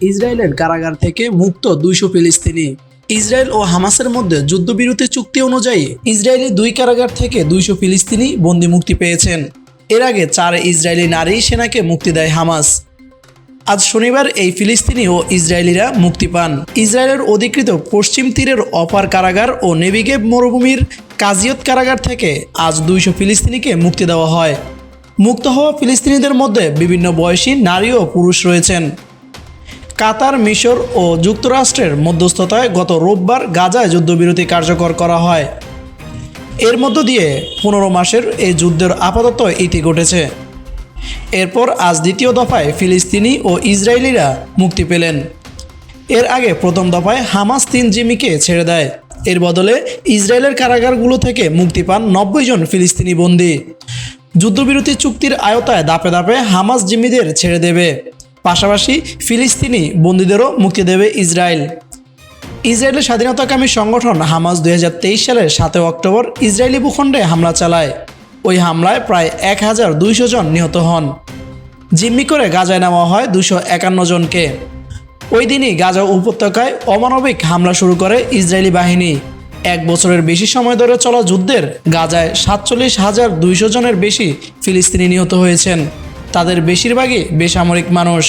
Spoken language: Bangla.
ইসরায়েলের কারাগার থেকে মুক্ত দুইশো ফিলিস্তিনি। ইসরায়েল ও হামাসের মধ্যে যুদ্ধবিরতি চুক্তি অনুযায়ী ইসরায়েলি দুই কারাগার থেকে দুইশো ফিলিস্তিনি বন্দি মুক্তি পেয়েছেন। এর আগে চার ইসরায়েলি নারী সেনাকে মুক্তি দেয় হামাস। আজ শনিবার এই ফিলিস্তিনি ও ইসরায়েলিরা মুক্তি পান। ইসরায়েলের অধিকৃত পশ্চিম তীরের অপার কারাগার ও নেভিগেব মরুভূমির কাজিয়ত কারাগার থেকে আজ দুইশো ফিলিস্তিনিকে মুক্তি দেওয়া হয়। মুক্ত হওয়া ফিলিস্তিনিদের মধ্যে বিভিন্ন বয়সী নারী ও পুরুষ রয়েছেন। কাতার, মিশর ও যুক্তরাষ্ট্রের মধ্যস্থতায় গত রোববার গাজায় যুদ্ধবিরতি কার্যকর করা হয়। এর মধ্য দিয়ে পনেরো মাসের এই যুদ্ধের আপাতত ইতি ঘটেছে। এরপর আজ দ্বিতীয় দফায় ফিলিস্তিনি ও ইসরায়েলিরা মুক্তি পেলেন। এর আগে প্রথম দফায় হামাস তিন জিমিকে ছেড়ে দেয়। এর বদলে ইসরায়েলের কারাগারগুলো থেকে মুক্তি পান নব্বই জন ফিলিস্তিনি বন্দী। যুদ্ধবিরতি চুক্তির আয়তায় দাপে দাপে হামাস জিম্মিদের ছেড়ে দেবে। পাশাপাশি ফিলিস্তিনি বন্দীদেরও মুক্তি দেবে ইসরায়েল। ইসরায়েলের স্বাধীনতাকামী সংগঠন হামাস দুই হাজার তেইশ সালের সাতই অক্টোবর ইসরায়েলি ভূখণ্ডে হামলা চালায়। ওই হামলায় প্রায় এক হাজার দুইশো জন নিহত হন। জিম্মি করে গাজায় নেওয়া হয় দুশো একান্ন জনকে। ওই দিনই গাজা উপত্যকায় অমানবিক হামলা শুরু করে ইসরায়েলি বাহিনী। এক বছরের বেশি সময় ধরে চলা যুদ্ধের গাজায় সাতচল্লিশ হাজার দুইশো জনের বেশি ফিলিস্তিনি নিহত হয়েছেন। তাদের বেশিরভাগই বেসামরিক মানুষ।